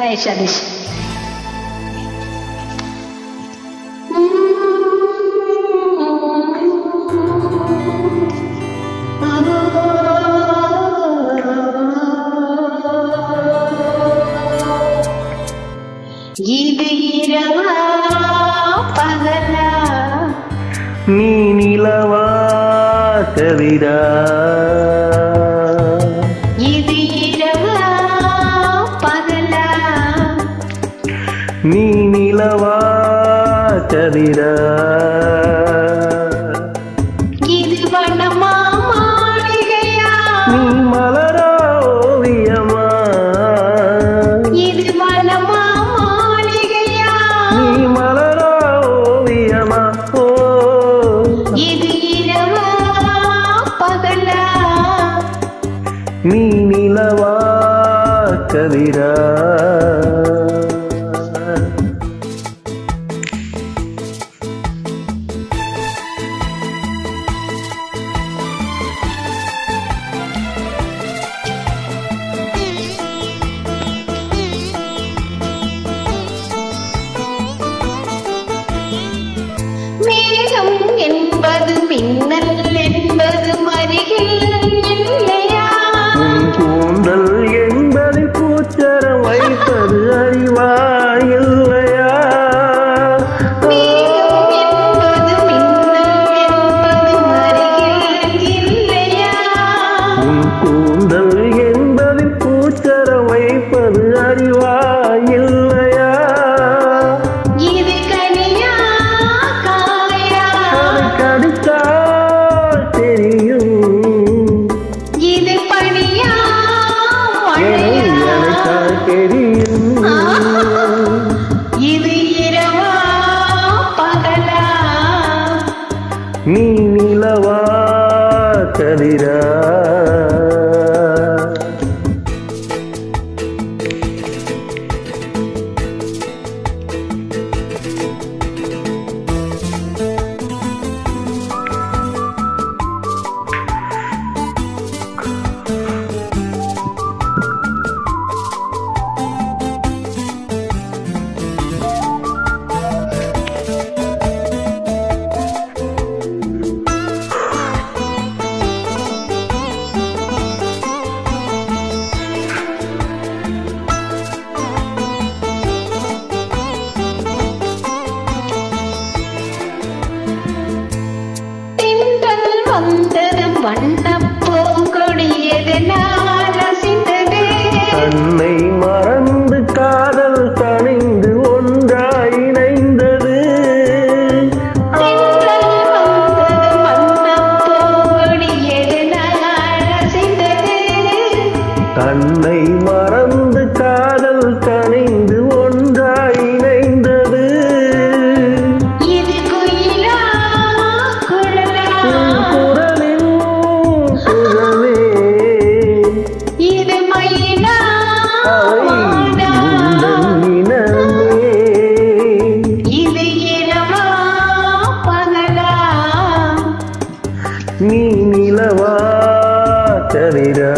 হ্যাঁ ইশাদিস இது இரவா பகலா நீ நிலவா கவிதா வருகிறார் இது வனமா மாளிகையா நீ மலரா ஓவியமா இது வனமா நீ நிலவா கவிரா தெரியும் இது இரவா பகலா. நீ நிலவா கதிரா. cuánta நீ நிலவா தவிரா?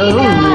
Oh.